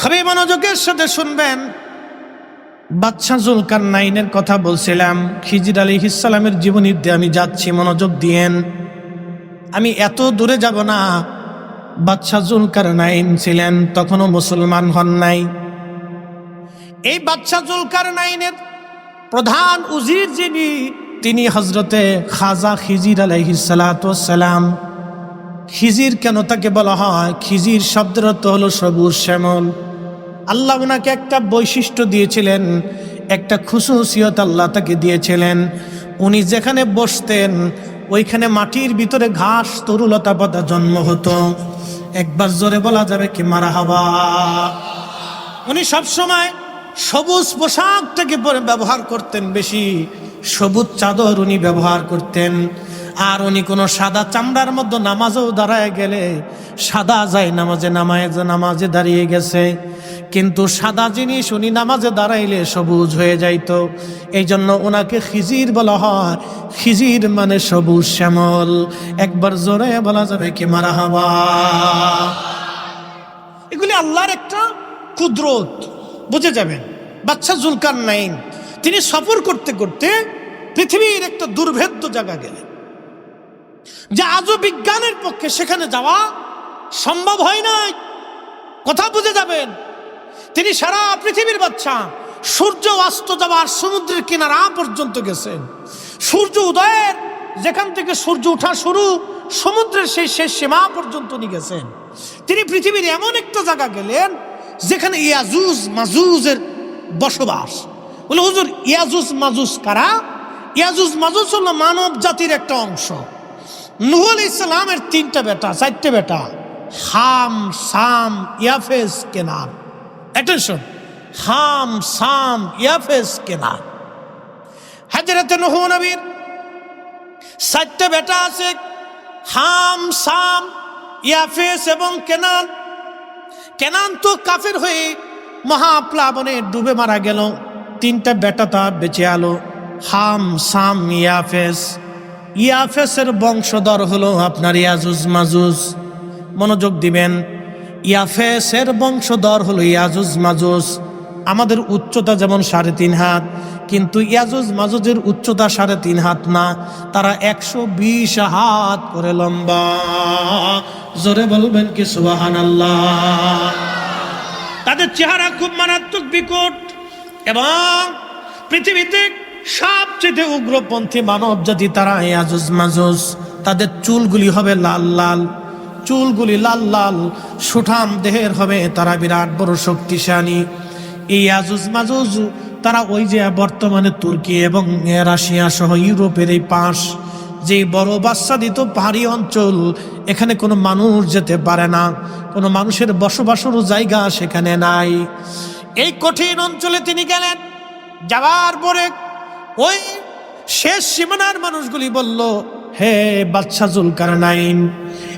খুবই মনোযোগের সাথে শুনবেন। বাদশাহ জুলকার নাইনের কথা বলছিলাম, খিজির আলী ইসালামের জীবনী দিয়ে আমি যাচ্ছি, মনোযোগ দিয়েন। আমি এত দূরে যাব না। বাদশাহ জুলকার নাইন ছিলেন, তখনও মুসলমান হন নাই। এই বাদশাহ জুলকার নাইনের প্রধান উজির যিনি, তিনি হজরতে খাজা খিজির আলাইহিসালাম খিজির কেন তাকে বলা হয়? খিজির শব্দের অর্থ হলো সবুজ শ্যামল। আল্লাহ ওনাকে একটা বৈশিষ্ট্য দিয়েছিলেন, একটা খুশুসিয়ত আল্লাহ তাকে দিয়েছিলেন। উনি যেখানে বসতেন, ওইখানে মাটির ভিতরে ঘাস তরুলতা পাতা জন্ম হতো। একবার জোরে বলা যাবে কি মারা হবা উনি সবসময় সবুজ পোশাকটাকে পরে ব্যবহার করতেন বেশি, সবুজ চাদর উনি ব্যবহার করতেন। আর উনি কোনো সাদা চামড়ার মধ্যে নামাজও দাঁড়ায় গেলে সাদা যায় নামাজে নামায় নামাজে দাঁড়িয়ে গেছে। কিন্তু সাদা জিনিস উনি নামাজে দাঁড়াইলে সবুজ হয়ে যাইতো। এই জন্য ওনাকে খিজির বলা হয়। খিজির মানে সবুজ শ্যামল। একবার জোরে বলা যাবে কি মারা হবা এগুলি আল্লাহর একটা কুদরত। বুঝে যাবেন? বাচ্চা জুলকার নাইন তিনি সফর করতে করতে পৃথিবীর একটা দুর্ভেদ্য জায়গা গেলেন। যে আজও বিজ্ঞানের পক্ষে সেখানে যাওয়া সম্ভব হয় নাই। কথা বুঝে যাবেন? তিনি সারা পৃথিবীর বাচ্চা। সূর্য অস্ত যাওয়ার সমুদ্রের কিনারা পর্যন্ত গেছেন সূর্য উদয়ের, যেখান থেকে সূর্য ওঠা শুরু, সমুদ্রের সেই শেষ সীমা পর্যন্ত নিয়ে গেছেন। তিনি পৃথিবীর এমন একটা জায়গা গেলেন, যেখানে ইয়াজুজ মাজুজের বসবাস। বলে, হুজুর, ইয়াজুজ মাজুজ কারা? ইয়াজুজ মাজুজ হলো মানব জাতির একটা অংশ। নুহ আলি ইসলামের তিনটা বেটা, চারটে বেটা হাম সাম ইয়াফেজ কেনান। অ্যাটেনশন হাম সাম ইয়াফেজ কেনান হাজরতে নুহ নবীর চারটে বেটা আছে হাম সাম ইয়াফেস এবং কেনান কেনান তো কাফের হয়ে মহাপ্লাবনে ডুবে মারা গেল তিনটা বেটা তার বেঁচে আলো হাম সাম ইয়াফেস ইয়াফেসের বংশধর হলো আপনার ইয়াজুজ মাজুজ মনোযোগ দিবেন ইয়াফেসের বংশধর হলো ইয়াজুজ মাজুজ। আমাদের উচ্চতা যেমন সাড়ে তিন হাত, কিন্তু ইয়াজুজ মাজুজের উচ্চতা সাড়ে তিন হাত না, তারা একশো বিশ হাত করে লম্বা। জোরে বলবেন কি সুবাহান আল্লাহ তাদের চেহারা খুব মারাত্মক বিকট এবং পৃথিবীতে সবচেয়ে উগ্রপন্থী মানব জাতি তারা ইয়াজুজ মাজুজ। তাদের চুলগুলি হবে লাল লাল। চুলগুলি লাল লাল, সুঠাম দেহের হবে, তারা বিরাট বড় শক্তিশালী। এই আজুজ মাজুজ, তারা ওই যে বর্তমানে তুর্কি এবং রাশিয়া সহ ইউরোপের এই পাশ, যে বড় বাচ্চাদিত পাহাড়ি অঞ্চল, এখানে কোনো মানুষ যেতে পারে না, কোনো মানুষের বসবাসেরও জায়গা সেখানে নাই। এই কঠিন অঞ্চলে তিনি গেলেন যাওয়ার পরে ওই শেষ সীমানার মানুষগুলি বলল, হে বাচ্চা জুলকার নাইন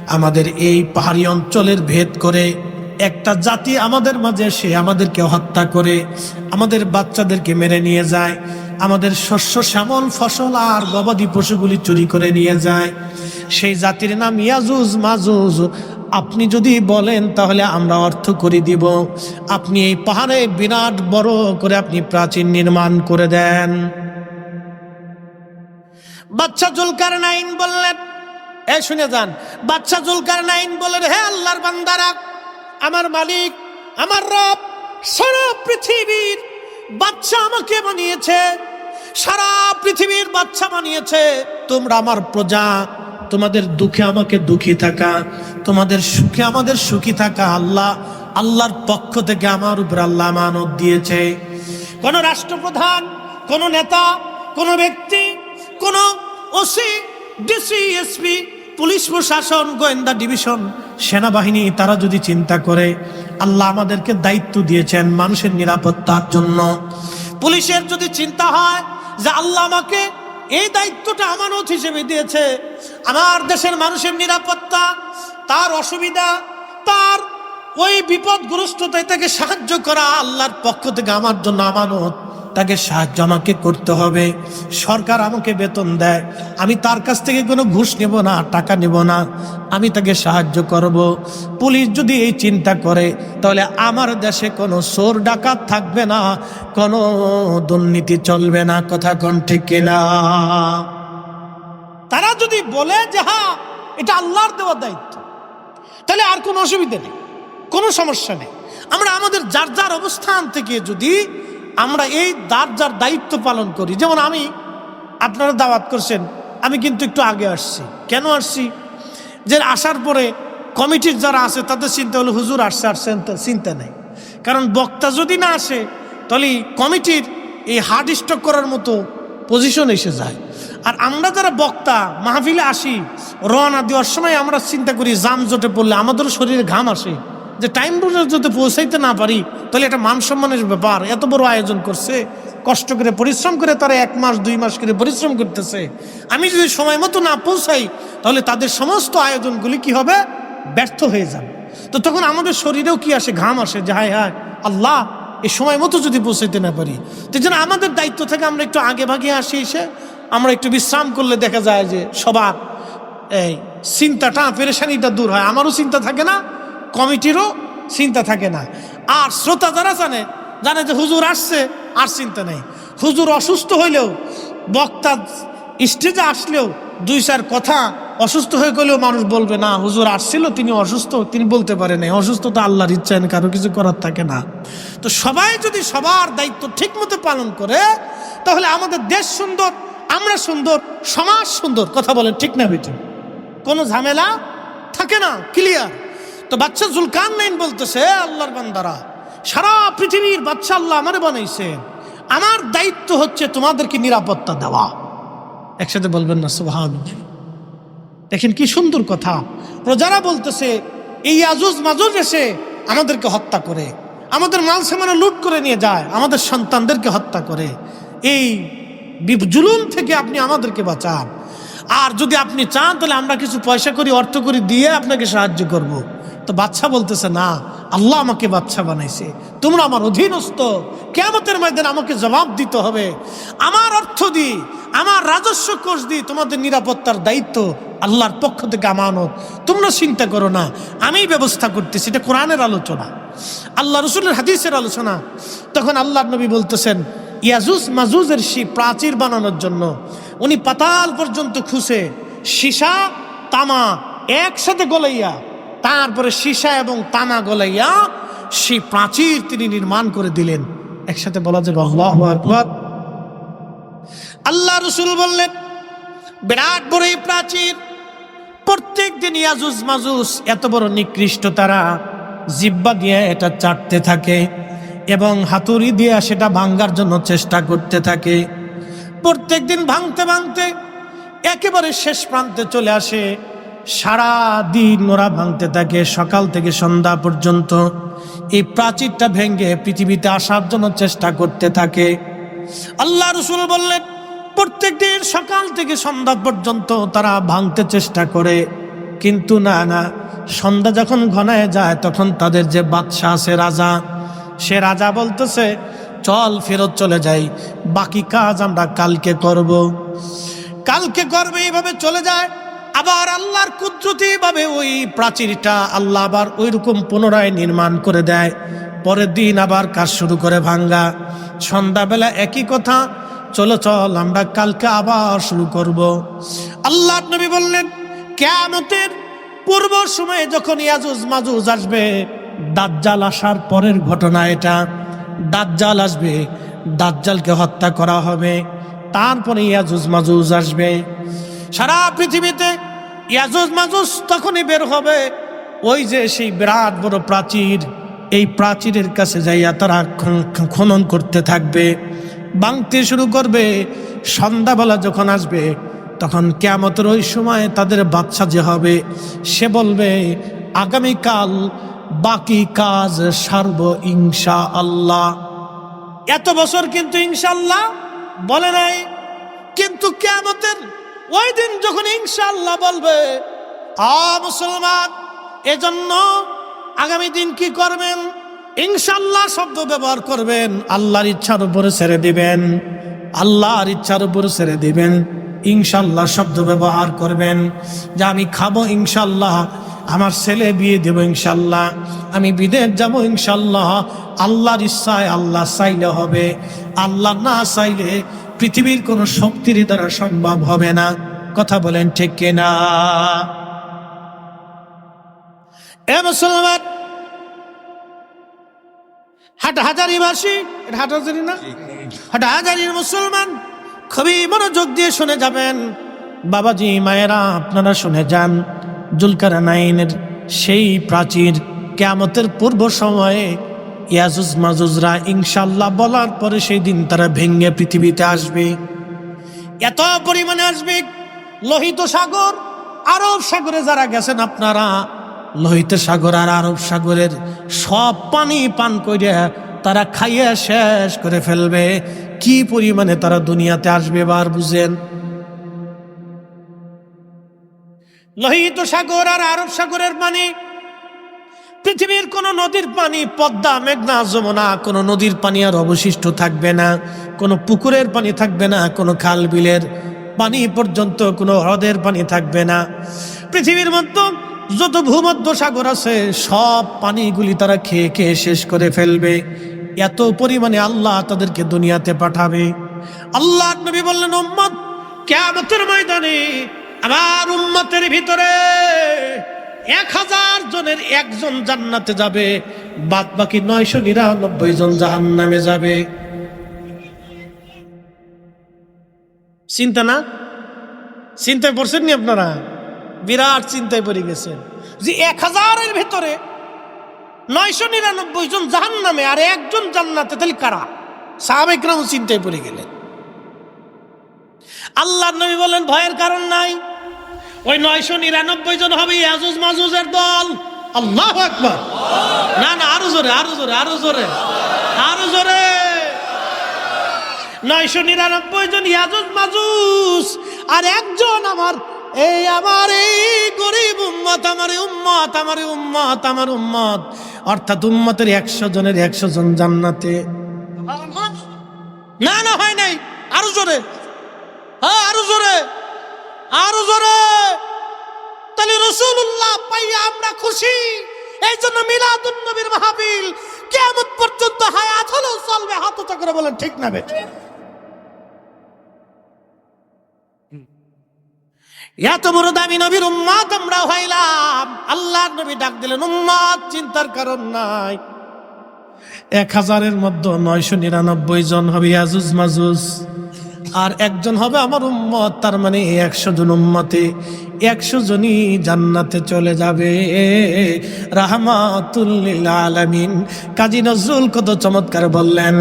আমাদের এই পাহাড়ি অঞ্চলের ভেদ করে একটা জাতি আমাদের মাঝে সে আমাদেরকে হত্যা করে, আমাদের বাচ্চাদেরকে মেরে নিয়ে যায়, আমাদের শস্য শ্যামল ফসল আর গবাদি পশুগুলি চুরি করে নিয়ে যায়। সেই জাতির নাম ইয়াজুজ, মাজুজ। আপনি যদি বলেন তাহলে আমরা অর্থ করে দিব। আপনি এই পাহাড়ে বিরাট বড় করে আপনি প্রাচীন নির্মাণ করে দেন। বাচ্চা জুলকার নাইন বললেন এ, শুনে যান। বাচ্চা জুলকার নাইন বললেন হে আল্লাহর বান্দারা, আমার মালিক, আমার রব, সারা পৃথিবীর বাচ্চা আমাকে বানিয়েছে, সারা পৃথিবীর বাচ্চা বানিয়েছে। তোমরা আমার প্রজা, তোমাদের দুঃখে আমাকে দুঃখী থাকা, তোমাদের সুখে আমাদের সুখী থাকা আল্লাহ, আল্লাহর পক্ষ থেকে আমার উপর আল্লাহ মানত দিয়েছে। কোন রাষ্ট্রপ্রধান, কোন নেতা, কোন ব্যক্তি, কোন ওসি ডিসি, এসপি, পুলিশ প্রশাসন, গোয়েন্দা ডিভিশন, সেনাবাহিনী, তারা যদি চিন্তা করে, আল্লাহ আমাদেরকে দায়িত্ব দিয়েছেন মানুষের নিরাপত্তার জন্য। পুলিশের যদি চিন্তা হয় যে আল্লাহ আমাকে এই দায়িত্বটা আমানত হিসেবে দিয়েছে, আমার দেশের মানুষের নিরাপত্তা, তার অসুবিধা, তার ওই বিপদগ্রস্ততায় তাকে সাহায্য করা আল্লাহর পক্ষ থেকে আমার জন্য আমানত। তাকে সাহায্য আমাকে করতে হবে। সরকার আমাকে বেতন দেয়। আমি তার কাছ থেকে কোনো ঘুষ নেব না, টাকা নেব না। আমি তাকে সাহায্য করব। পুলিশ যদি এই চিন্তা করে, তাহলে আমার দেশে কোনো চোর ডাকাত থাকবে না, কোনো দুর্নীতি চলবে না। কথা কোন ঠিক কিনা? তারা যদি বলে যে হ্যাঁ এটা আল্লাহর দেওয়ার দায়িত্ব, তাহলে আর কোনো অসুবিধা নেই, কোনো সমস্যা নেই। আমরা আমাদের যার যার অবস্থান থেকে যদি আমরা এই যার যার দায়িত্ব পালন করি। যেমন আমি, আপনারা দাওয়াত করছেন, আমি কিন্তু একটু আগে আসছি। কেন আসছি? যে আসার পরে কমিটির যারা আছে, তাদের চিন্তা হলো, হুজুর আসছে চিন্তা- চিন্তা নেই। কারণ বক্তা যদি না আসে, তাহলে কমিটির এই হার্ড স্টক করার মতো পজিশন এসে যায়। আর আমরা যারা বক্তা, মাহফিলে আসি, রওনা দেওয়ার সময় আমরা চিন্তা করি জাম জোটে পড়লে আমাদেরও শরীরে ঘাম আসে। যে টাইম যদি পৌঁছাইতে না পারি, তাহলে এটা মান সম্মানের ব্যাপার। এত বড় আয়োজন করছে, কষ্ট করে পরিশ্রম করে তারা এক মাস, দুই মাস করে পরিশ্রম করতেছে। আমি যদি সময় মতো না পৌঁছাই, তাহলে তাদের সমস্ত আয়োজনগুলি কি হবে? ব্যর্থ হয়ে যাবে। তো তখন আমাদের শরীরেও কি আসে? ঘাম আসে যে, হায় হায়, আল্লাহ এই সময় মতো যদি পৌঁছাইতে না পারি। তো যেন আমাদের দায়িত্ব থেকে আমরা একটু আগে ভাগে আসি এসে, আমরা একটু বিশ্রাম করলে দেখা যায় যে সবার এই চিন্তাটা, পেরেশানিটা দূর হয়। আমারও চিন্তা থাকে না কমিটিরও চিন্তা থাকে না। আর শ্রোতা যারা জানে জানে যে হুজুর আসছে আর চিন্তা নেই। হুজুর অসুস্থ হইলেও বক্তা স্টেজে আসলেও দুই চার কথা অসুস্থ হয়ে গেলেও মানুষ বলবে না হুজুর আসছিল তিনি অসুস্থ তিনি বলতে পারে নাই। অসুস্থ তো আল্লাহর ইচ্ছা নেই, কারও কিছু করার থাকে না। তো সবাই যদি সবার দায়িত্ব ঠিক মতো পালন করে তাহলে আমাদের দেশ সুন্দর আমরা সুন্দর সমাজ সুন্দর কথা বলেন ঠিক না বেটি কোনো ঝামেলা থাকে না ক্লিয়ার তো বাচ্চা জুলকান নাইন বলতেছে আল্লাহর বান্দারা, সারা পৃথিবীর বাচ্চা আল্লাহ আমারে বানাইছে আমার দায়িত্ব হচ্ছে তোমাদেরকে নিরাপত্তা দেওয়া। একসাথে বলবেন না সুবহান দেখেন কি সুন্দর কথা। প্রজারা বলতেছে, এই আজুজ মাজুজ এসে আমাদেরকে হত্যা করে, আমাদের মাল সামানা লুট করে নিয়ে যায়, আমাদের সন্তানদেরকে হত্যা করে। এই জুলুম থেকে আপনি আমাদেরকে বাঁচান। আর যদি আপনি চান, তাহলে আমরা কিছু পয়সা করি, অর্থ করি, দিয়ে আপনাকে সাহায্য করব। তো বাচ্চা বলতেছে, না, আল্লাহ আমাকে বাচ্চা বানাইছে। তোমরা আমার অধীনস্থ। কেমতের ময়দানে আমাকে জবাব দিতে হবে। আমার অর্থ দিই আমার রাজস্ব কোষ দি, তোমাদের নিরাপত্তার দায়িত্ব আল্লাহর পক্ষ থেকে আমানত। তোমরা চিন্তা করো না আমি ব্যবস্থা করতেছি। এটা কোরআনের আলোচনা। আল্লাহ রসুলের হাদিসের আলোচনা। তখন আল্লাহ নবী বলতেছেন, ইয়াজুজ মাজুজের সেই প্রাচীর বানানোর জন্য। উনি পাতাল পর্যন্ত খুশে সীসা, তামা একসাথে গলাইয়া তারপরে সীসা এবং তামা গলাইয়া সেই প্রাচীর তিনি নির্মাণ করে দিলেন। একসাথে বলা যাবে আল্লাহু আল্লাহ রসুল বললেন, বিরাট বড় এই প্রাচীর। প্রত্যেক দিন ইয়াজুজ মাজুজ, এত বড় নিকৃষ্ট তারা জিব্বা দিয়ে এটা চাটতে থাকে এবং হাতুড়ি দিয়ে সেটা ভাঙ্গার জন্য চেষ্টা করতে থাকে। প্রত্যেক দিন ভাঙতে ভাঙতে একেবারে শেষ প্রান্তে চলে আসে। সারা দিন ওরা ভাঙতে থাকে, সকাল থেকে সন্ধ্যা পর্যন্ত। এই প্রাচীরটা ভেঙে পৃথিবীতে আসার জন্য চেষ্টা করতে থাকে। আল্লাহ রসুল বললেন, প্রত্যেক দিন সকাল থেকে সন্ধ্যা পর্যন্ত তারা ভাঙতে চেষ্টা করে। কিন্তু না না, সন্ধ্যা যখন ঘনায় যায়, তখন তাদের যে বাদশাহ আছে রাজা, সে রাজা বলতেছে, চল ফেরত চলে যাই, বাকি কাজ আমরা কালকে করব। কালকে করবে, এইভাবে চলে যায়। আবার আল্লাহর কুদরতি ভাবে ওই প্রাচীরটা আল্লাহ আবার ওই রকম পুনরায় নির্মাণ করে দেয়। পরের দিন আবার কাজ শুরু করে ভাঙ্গা। সন্ধ্যাবেলা একই কথা, চলো, চল, আমরা কালকে আবার শুরু করব। আল্লাহ নবী বললেন কেমতের পূর্ব সময়ে যখন ইয়াজুজ মাজুজ আসবে, দাজ্জাল আসার পরের ঘটনা এটা। দাজ্জাল আসবে, দাজ্জালকে হত্যা করা হবে। তারপরে ইয়াজুজ মাজুজ আসবে। সারা পৃথিবীতে ইয়াজুজ মাজুজ তখনই বের হবে। ওই যে সেই বিরাট বড় প্রাচীর, এই প্রাচীরের কাছে যাইয়া তারা খনন করতে থাকবে। ভাঙতে শুরু করবে। সন্ধ্যাবেলা যখন আসবে, তখন কেমতের ওই সময় তাদের বাচ্চা যে হবে, সে বলবে, আগামীকাল বাকি কাজ সারব ইনশা আল্লাহ এত বছর কিন্তু ইনশাল্লাহ বলে নাই। কিন্তু কেমতের ওই দিন যখন ইনশাল্লাহ বলবে, আ মুসলমান, এজন্য আগামী দিন কি করবেন? ইনশাল্লাহ শব্দ ব্যবহার করবেন, আল্লাহর ইচ্ছার উপরে ছেড়ে দিবেন, আল্লাহর ইচ্ছার উপরে ছেড়ে দিবেন ইনশাল্লাহ শব্দ ব্যবহার করবেন যে আমি খাব ইনশাল্লাহ আমার ছেলে বিয়ে দেব ইনশাল্লাহ আমি বিদেশ যাব ইনশাল্লাহ আল্লাহর ইচ্ছায় আল্লাহ চাইলে হবে, আল্লাহ না চাইলে পৃথিবীর কোনো শক্তির দ্বারা সম্ভব হবে না। কথা বলেন ঠিক কিনা? এ মুসলমান হাটহাজারিবাসী এটা হাটহাজারি না? হাটহাজারির মুসলমান, খুবই মনোযোগ দিয়ে শুনে যাবেন। বাবাজি, মায়েরা, আপনারা শুনে যান। জুলকারা নাইনের সেই প্রাচীর কেয়ামতের পূর্ব সময়ে ইয়াজুজ মাজুজরা ইনশাল্লাহ বলার পরে সেই দিন তারা ভেঙে পৃথিবীতে আসবে। এত পরিমাণে আসবে লোহিত সাগর, আরব সাগরে যারা গেছেন আপনারা, লোহিত সাগর আর আরব সাগরের সব পানি পান করে তারা খাইয়ে শেষ করে ফেলবে। কি পরিমাণে তারা দুনিয়াতে আসবে বার বুঝেন? লোহিত সাগর আর আরব সাগরের পানি পৃথিবীর কোন নদীর পানি, পদ্মা, মেঘনা, যমুনা, কোন নদীর পানি আর অবশিষ্ট থাকবে না, কোনো পুকুরের পানি থাকবে না, কোনো খাল বিলের পানি পর্যন্ত, কোনো হ্রদের পানি থাকবে না। পৃথিবীর মধ্যে যত ভূমধ্য সাগর আছে, সব পানিগুলি তারা খেয়ে খেয়ে শেষ করে ফেলবে। এত পরিমাণে আল্লাহ তাদেরকে দুনিয়াতে পাঠাবে। আল্লাহ নবী বললেন, উম্মত কেমতের ময়দানে আমার উম্মতের ভিতরে এক হাজার জনের একজন জান্নাতে যাবে বাদ বাকি নয়শো নিরানব্বই জন জাহান নামে যাবে। চিন্তা না? চিন্তায় পড়ছেন নি আপনারা? বিরাট চিন্তায় পড়ে গেছেন। যে এক হাজারের ভেতরে নয়শো নিরানব্বই জন জাহান নামে আর একজন জান্নাতে, তাহলে কারা? সাহাবেকরাম চিন্তায় পড়ে গেলেন। আল্লাহ নবী বলেন, ভয়ের কারণ নাই। ওই নয়শো নিরানব্বই জন হবে ইয়াজুজ মাজুজের দল। আল্লাহ আকবার। না না, আরও জোরে আরও জোরে আরও জোরে আরও জোরে। নয়শো নিরানব্বই জন ইয়াজুজ মাজুজ, আর একজন আমার, এই আমার এই গরিব উম্মত, আমার উম্মত আমার উম্মত আমার উম্মত। অর্থাৎ উম্মতের একশো জনের একশো জন জান্নাতে। না না, হয় নাই। আরও জোরে। হ্যাঁ আরও জোরে। আরও জোরে। তাহলে রসুল্লাহ পাইয়া আমরা খুশি। এই জন্য মিলাদুন নবীর মাহফিল কেমন পর্যন্ত হায়াত হলেও চলবে হাত করে বলেন, ঠিক না বেঠিক এত বড় দামি নবীর উম্মাদ আমরা হইলাম। আল্লাহ নবী ডাক দিলেন উম্মাদ চিন্তার কারণ নাই। এক হাজারের মধ্যে নয়শো নিরানব্বই জন হবে ইয়াজুজ মাজুজ। আর একজন হবে আমার উম্মত, তার মানে একশো জন উম্মতে, একশো জনই জান্নাতে চলে যাবে। রাহমাতুল্লিল আলামিন। কাজী নজরুল কত চমৎকার বললেন,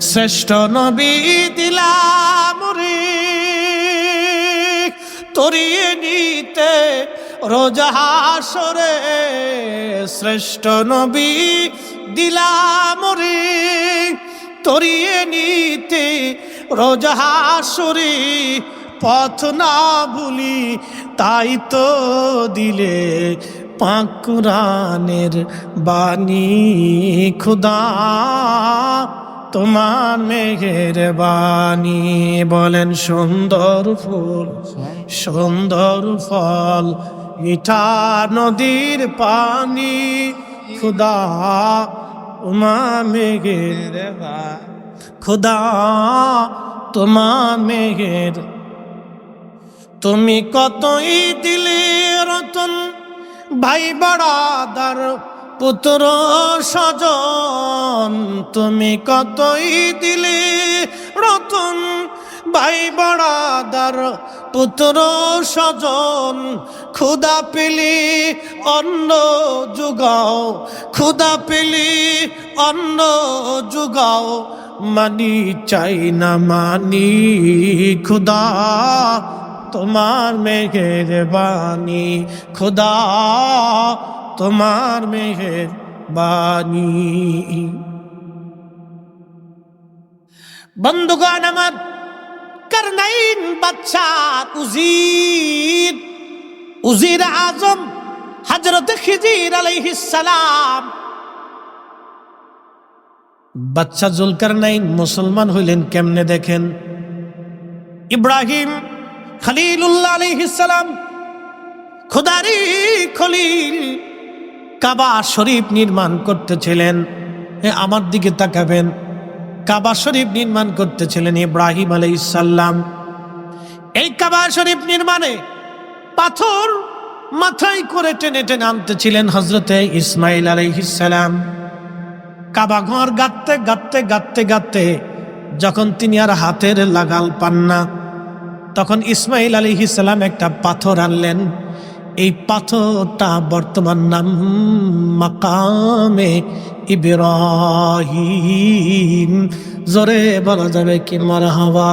শ্রেষ্ঠ নবী দিলাম তরিয়ে নিতে রোজাহাসরে শ্রেষ্ঠ নবী দিলাম তরিয়ে নিতে রোজাহাসরে পথ না ভুলি, তাই তো দিলে পাকুরানের বাণী। খুদা, তোমার মেঘের বাণী বলেন, সুন্দর ফুল, সুন্দর ফল মিঠা নদীর পানি। খুদা উমা মেঘের খুদা, তোমা মেঘের তুমি কতই দিলে রতন, ভাই বড়াদার পুত্র সজন তুমি কতই দিলে রতন, ভাই বড়াদার পুত্র সজন ক্ষুদা পেলি অন্ন যুগাও ক্ষুদা পেলি অন্ন যুগাও। মানি চাই না মানি খুদা তোমার মেঘের বাণী, খুদা তোমার মেঘের বাণী। বন্ধুগণ আমার করনাইন বাচ্চা উজির উজির আজম হজরত খিজির আলাইহিস সালাম বাচ্চা জুলকার নাইন মুসলমান হইলেন কেমনে দেখেন? ইব্রাহিম খালিলুল্লাহ আলাইহিসসালাম খুদারি খলিল, কাবা শরীফ নির্মাণ করতেছিলেন। আমার দিকে তাকাবেন। কাবা শরীফ নির্মাণ করতেছিলেন ইব্রাহিম আলাইসাল্লাম এই কাবা শরীফ নির্মাণে পাথর মাথায় করে টেনে টেনে আনতেছিলেন হজরতে ইসমাইল আলাইহিসালাম কাবা ঘর গাঁততে গাঁততে গাঁততে গাঁততে যখন তিনি আর হাতের লাগাল পান না, তখন ইসমাইল আলী ইসলাম একটা পাথর আনলেন। এই পাথরটা বর্তমান নাম মাকামে ইব্রাহিম। জোরে বলা যাবে কি মার হওয়া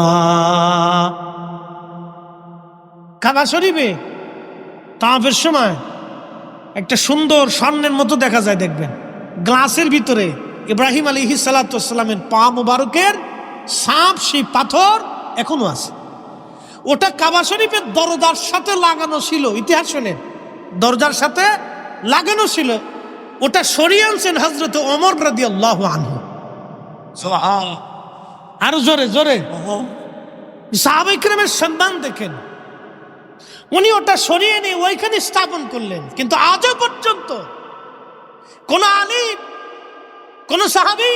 কাবা শরীফে তাঁফের সময় একটা সুন্দর স্বর্ণের মতো দেখা যায়, দেখবেন। গ্লাসের ভিতরে ইব্রাহিম আলী সালাতামের পা মুবারকের সাপ সেই পাথর এখনও আছে। ওটা কাবা শরীফের দরজার সাথে লাগানো ছিল ইতিহাস শোনেন। দরজার সাথে লাগানো ছিল। ওটা সরিয়ে আনছেন হজরত অমর রাদি আল্লাহ আনহু আরও জোরে জোরে। সাহাবিক্রমের সম্মান দেখেন। উনি ওটা সরিয়ে নিয়ে ওইখানে স্থাপন করলেন। কিন্তু আজও পর্যন্ত কোন আলিম কোন সাহাবি,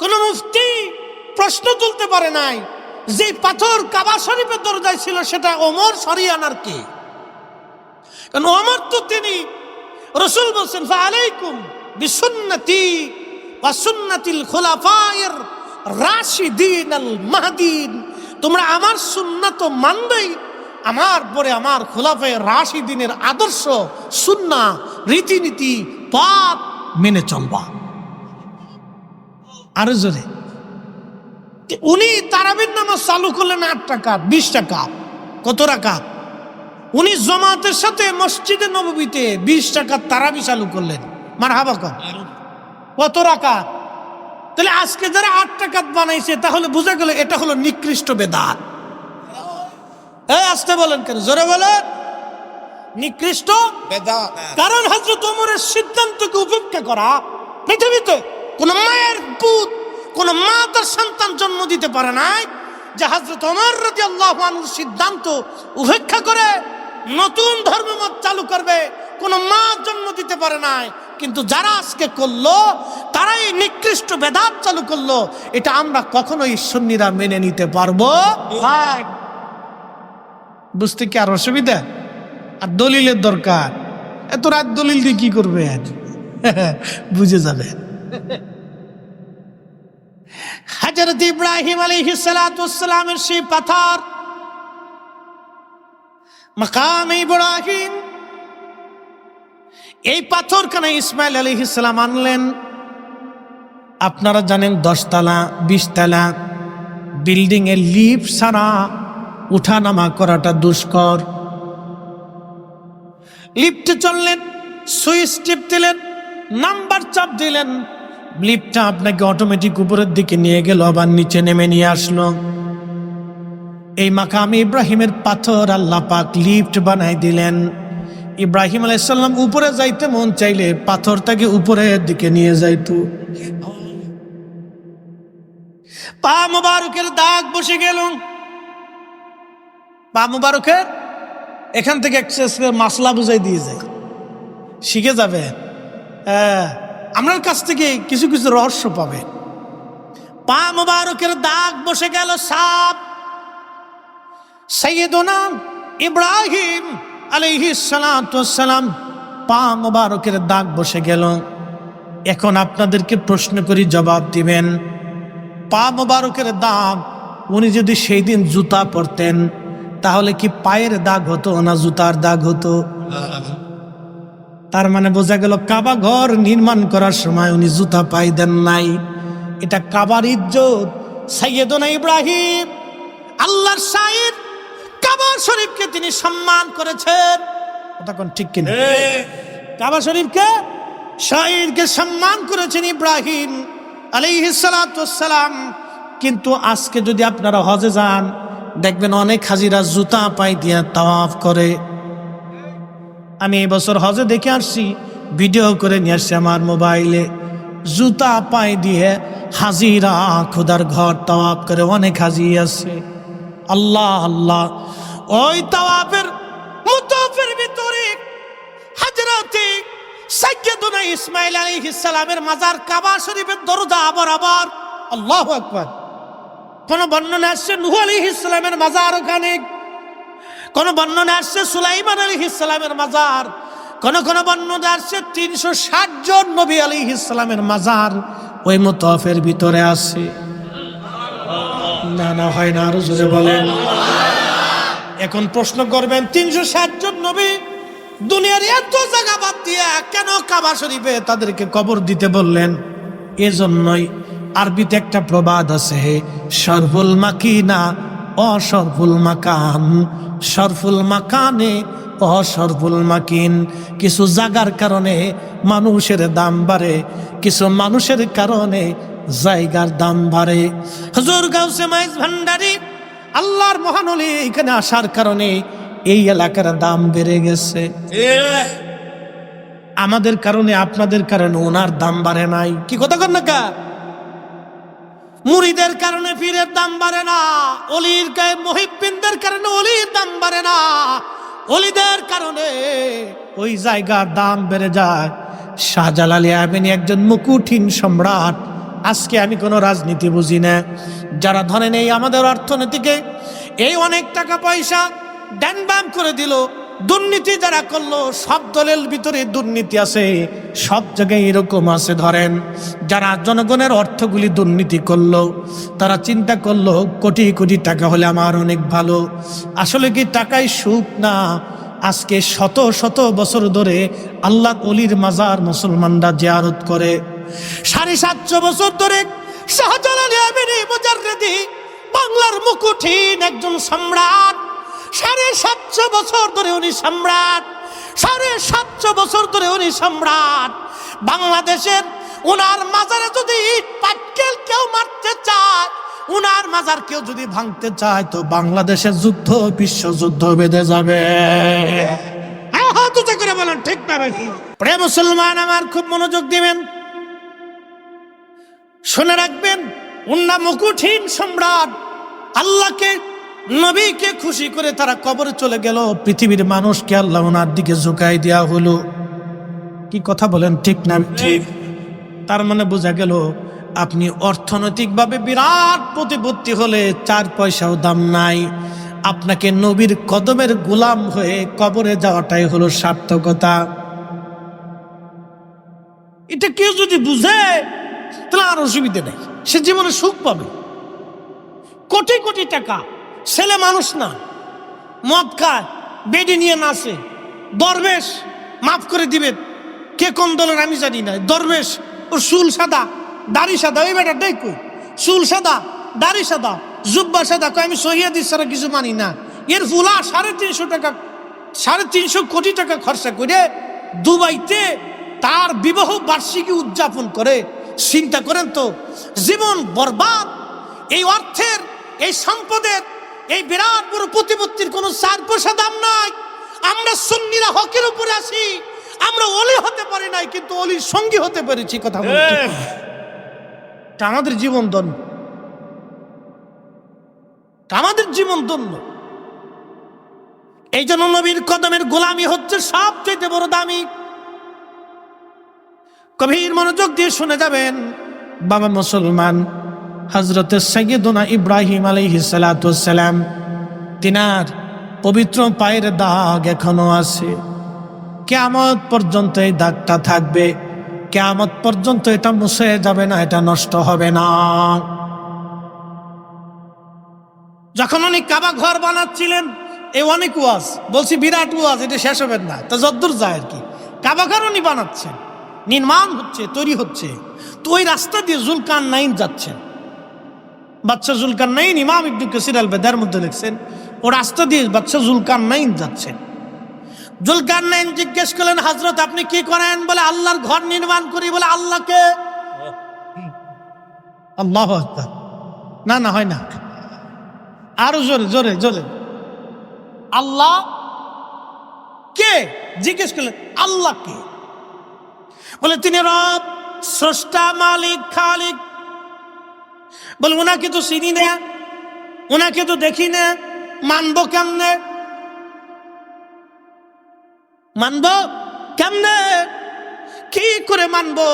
কোন মুফতি প্রশ্ন তুলতে পারে নাই যে পাথর কাবা শরীফের দরজায় ছিল সেটা ওমর সরিয়ে আনার কে? কারণ ওমর তো তিনি রসুল বলছেন আলাইকুম বিসুন্নতি ওয়া সুন্নাতিল খোলাফায়ের রাশিদিন আল মাহদিন। তোমরা আমার সুন্নাত মানবেই। আমার পরে আমার খোলাফায় রাশিদিনের আদর্শ, সুন্না, রীতিনীতি, পাপ মেনে চলবা। আরও জোরে। উনি তারাবির নামাজ চালু করলেন আট টাকা বিশ টাকা কত টাকা? উনি জমাতের সাথে মসজিদে নবীতে বিশ টাকা তারাবি চালু করলেন। মার হাবা কত টাকা? তাহলে আজকে যারা আট টাকা বানাইছে তাহলে বোঝা গেল এটা হলো নিকৃষ্ট বেদাত। এই আসতে বলেন কেন? জোরে বলেন। নিকৃষ্ট? কারণ হজরত ওমরের সিদ্ধান্তকে উপেক্ষা করা পৃথিবীতে। কোন মায়ের পুত, কোন মা তার সন্তান জন্ম দিতে পারে নাই, যে হজরত ওমর রাজি আল্লাহ সিদ্ধান্ত উপেক্ষা করে নতুন ধর্মমত চালু করবে, কোন মা জন্ম দিতে পারে নাই। কিন্তু যারা আজকে করল, তারাই নিকৃষ্ট বেদাত চালু করল। এটা আমরা কখনোই সুন্নিরা মেনে নিতে পারব। বুঝতে কি আর অসুবিধা? আর দলিলের দরকার। এত রাত দলিল দিয়ে কি করবে বুঝে যাবে। হাজরত ইব্রাহিম আলাইহিস সালামের সেই পাথর, মাকাম ইব্রাহিম, এই পাথর কেন ইসমাইল আলাইহিসসালাম আনলেন। আপনারা জানেন দশতলা, বিশতলা, বিল্ডিং এর লিফট ছাড়া উঠানামা করাটা দুষ্কর। লিফটে চললেন, সুইচ টিপ দিলেন, নাম্বার চাপ দিলেন লিফটটা আপনাকে অটোমেটিক উপরের দিকে নিয়ে গেল, আবার নিচে নেমে নিয়ে আসলো। এই মাকাম ইব্রাহিমের পাথর আল্লাহ পাক লিফট বানাই দিলেন। ইব্রাহিম আলাইসাল্লাম উপরে যাইতে মন চাইলে পাথরটাকে উপরের দিকে নিয়ে যাইতো। পা মুবারকের দাগ বসে গেল। পা মুবারকের এখান থেকে মাসলা বুঝাই দিয়ে যায়। শিখে যাবে। হ্যাঁ। আপনার কাছ থেকে কিছু কিছু রহস্য পাবে। পা মুবারকের দাগ বসে গেল সাপ। সৈয়দনা ইব্রাহিম আলাইহি সালাম পা মুবারকের দাগ বসে গেল। এখন আপনাদেরকে প্রশ্ন করি, জবাব দিবেন, পা মোবারকের দাগ উনি যদি সেই দিন জুতা পরতেন, তাহলে কি পায়ের দাগ হতো না জুতার দাগ হতো? তার মানে বোঝা গেল কাবা ঘর নির্মাণ করার সময় উনি জুতা পাই দেন নাই। এটা কাবার ইজ্জত। সৈয়দনা ইব্রাহিম আল্লাহর সাইদ কাবা শরীফকে তিনি সম্মান করেছেন। তখন ঠিক কিনা? কাবা শরীফকে শাহিদকে সম্মান করেছেন ইব্রাহিম আলাইহিসালাম কিন্তু আজকে যদি আপনারা হজে যান দেখবেন অনেক হাজিরা জুতা পাই দিয়া তাওয়াফ করে। আমি এই বছর হজে দেখে আসছি ভিডিও করে নিয়ে আসছি আমার মোবাইলে। জুতা পায়ে দিয়ে হাজিরা, খুদার ঘর তাওয়াব করে অনেক হাজি আছে। আল্লাহ আল্লাহ। ওই তাওয়াফের মুতাফের ভিতরে হাজরাতে সাইয়্যিদুনা ইসমাইল আলাইহিস সালামের মাজার কাবা শরীফের দরজা বরাবর, আল্লাহু আকবার। কোন বর্ণনা আসছে? নূহ আলাইহিস সালামের মাজার ওখানে কোন বর্ণনা আসছে সুলাইমান আলাইহিস সালামের মাজার? কোন কোন বর্ণনা আসছে তিনশো ষাট জন নবী আলাইহিস সালামের মাজার? ওই মুতাফের ভিতরে আছে। না না, হয় না, আরও জোরে বলেন। এখন প্রশ্ন করবেন, তিনশো ষাট জন নবী দুনিয়ার এত জায়গা বাদ দিয়ে কেন কাবা শরীফে তাদেরকে কবর দিতে বললেন? এজন্যই আরবিতে একটা প্রবাদ আছে সরফুল মাকিনা অসরফুল মাকান সরফুল মাকানে অসরফুল মাকিন। কিছু জাগার কারণে মানুষের দাম বাড়ে কিছু মানুষের কারণে জায়গার দাম বাড়ে। হজুর গাউসে মাইজ ভান্ডারি আল্লাহর মহানলী এখানে আসার কারণে এই এলাকার দাম বেড়ে গেছে। আমাদের কারণে আপনাদের কারণে ওনার দাম বাড়ে নাই। কি কথা কর না কা? মুড়িদের কারণে পীরের দাম বাড়ে না, অলির গায়ে মহিবিনদের কারণে অলির দাম বাড়ে না। অলিদের কারণে ওই জায়গার দাম বেড়ে যায়। শাহজালাল আমিনী একজন মুকুঠিন সম্রাট। আজকে আমি কোনো রাজনীতি বুঝি না। যারা ধরেন এই আমাদের অর্থনীতিকে এই অনেক টাকা পয়সা ড্যান করে দিল দুর্নীতি যারা করল, সব দলের ভিতরে দুর্নীতি আছে, সব জায়গায় এরকম আছে। ধরেন, যারা জনগণের অর্থগুলি দুর্নীতি করল, তারা চিন্তা করল, কোটি কোটি টাকা হলে আমার অনেক ভালো। আসলে কি টাকাই সুখ না? আজকে শত শত বছর ধরে আল্লাহ অলির মাজার মুসলমানরা জিয়ারত করে। সাড়ে সাতশো বছর ধরে শাহজালাল বাংলার মুকুটহীন একজন সম্রাট সাড়ে সাতশো বছর ধরে উনি সম্রাট। সাড়ে সাতশো বছর ধরে উনি সম্রাট। বাংলাদেশের উনার মাজারে যদি পাটকেল কেউ মারতে চায় উনার মাজার কেউ যদি ভাঙতে চায় তো বাংলাদেশের যুদ্ধ বিশ্বযুদ্ধ বেঁধে যাবে। হ্যাঁ, উঁচু করে বলেন ঠিক প্রে মুসলমান আমার খুব মনোযোগ দিবেন। শুনে রাখবেন উন্না মুকুটহীন সম্রাট আল্লাহকে নবীকে খুশি করে তারা কবরে চলে গেল। পৃথিবীর মানুষকে আল্লাহ ওনার দিকে ঝুঁকাই দেওয়া হলো। কি কথা বলেন ঠিক না? ঠিক। তার মানে বোঝা গেল আপনি অর্থনৈতিকভাবে বিরাট প্রতিপত্তি হলে চার পয়সাও দাম নাই। আপনাকে নবীর কদমের গোলাম হয়ে কবরে যাওয়াটাই হলো সার্থকতা। এটা কেউ যদি বুঝে তাহলে আর অসুবিধে নেই। সে জীবনে সুখ পাবে। কোটি কোটি টাকা। ছেলে মানুষ না। মদ খায়, বেডি নিয়ে নাচে। দরবেশ মাফ করে দিবে। কে কোন দলের আমি জানি না। দরবেশ, ওর চুল সাদা, দাড়ি সাদা। ওই বেটা দেখ চুল সাদা, দাড়ি সাদা, জুব্বা সাদা। কই আমি সহিয়াদি ছাড়া কিছু মানি না। এর ফুলা সাড়ে তিনশো টাকা, সাড়ে তিনশো কোটি টাকা খরচা করে দুবাইতে তার বিবাহ বার্ষিকী উদযাপন করে। চিন্তা করেন তো, জীবন বরবাদ। এই অর্থের, এই সম্পদের এই বিরাট বড় প্রতিপত্তির কোনো চার পয়সা দাম নাই। আমরা সুন্নিরা হকের উপরে আসি আমরা অলি হতে পারি নাই কিন্তু অলির সঙ্গী হতে পেরেছি কথা আমাদের জীবন ধন্য। আমাদের জীবন ধন্য। এই জন্য নবীর কদমের গোলামি হচ্ছে সবচেয়ে বড় দামি। গভীর মনোযোগ দিয়ে শুনে যাবেন বাবা মুসলমান। হজরত সৈয়দনা ইব্রাহিম আলহি সালাম তিনার পবিত্র পায়ের দাগ এখনও আছে। কেয়ামত পর্যন্ত এই দাগটা থাকবে। কেয়ামত পর্যন্ত এটা মুছে যাবে না, এটা নষ্ট হবে না। যখন উনি কাবা ঘর বানাচ্ছিলেন, এই অনেক ওয়াজ, বলছি বিরাট ওয়াজ, এটা শেষ হবে না তা যদ্দূর যায় আর কি। কাবা ঘর উনি বানাচ্ছেন, নির্মাণ হচ্ছে, তৈরি হচ্ছে। তো ওই রাস্তা দিয়ে জুলকান নাইন যাচ্ছেন বাচ্চা জুলকান নাইন ইমাম ইবনু কাসির আল বেদার মধ্যে লিখছেন ও রাস্তা দিয়ে বাচ্চা জুলকান নাইন যাচ্ছেন জুলকান নাইন জিজ্ঞেস করলেন হজরত আপনি কি করেন? বলে আল্লাহর ঘর নির্মাণ করি বলে আল্লাহকে আল্লাহ। না না হয় না। আরও জোরে জোরে জোরে। আল্লাহ কে? জিজ্ঞেস করলেন আল্লাহ কে? বলে তিনি রব স্রষ্টা মালিক খালিক বলে, ওনাকে তো চিনি না, ওনাকে তো দেখি না, মানবো কেমনে? মানবো কেমনে? কি করে মানবো?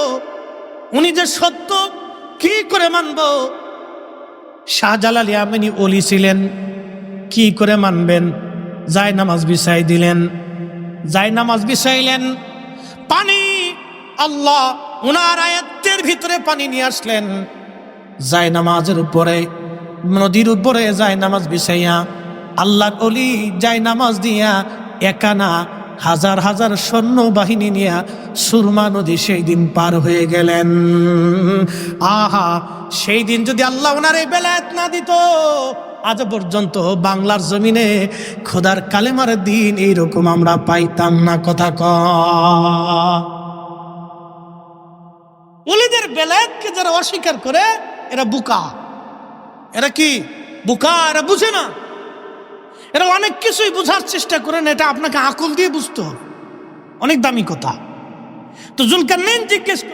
উনি যে সত্য, কি করে মানবো? শাহজালাল ইয়ামিনী অলি ছিলেন, কি করে মানবেন? যায় নামাজ বিছাই দিলেন, যায় নামাজ বিছাইলেন, পানি, আল্লাহ উনার আয়াত্তের ভিতরে পানি নিয়ে আসলেন। যায় নামাজের উপরে, নদীর উপরে যায় নামাজ বিছাইয়া আল্লাহ অলি যায় নামাজ দিয়া, একানা হাজার হাজার সৈন্য বাহিনী নিয়া সুরমা নদী সেই দিন পার হয়ে গেলেন। আহা, সেই দিন যদি আল্লাহ ওনার এই না দিত, আজ পর্যন্ত বাংলার জমিনে খোদার কালেমার দিন এইরকম আমরা পাইতাম না, কথা ক। ওলিদের বেলায়েতকে যারা অস্বীকার করে এরা বুকা। এরা কি? বুকা? এরা বুঝে না। এরা অনেক কিছুই বোঝার চেষ্টা করেন, এটা আপনাকে আকল দিয়ে বুঝতে হবে। অনেক দামি কথা। তো জুলকার জিজ্ঞেস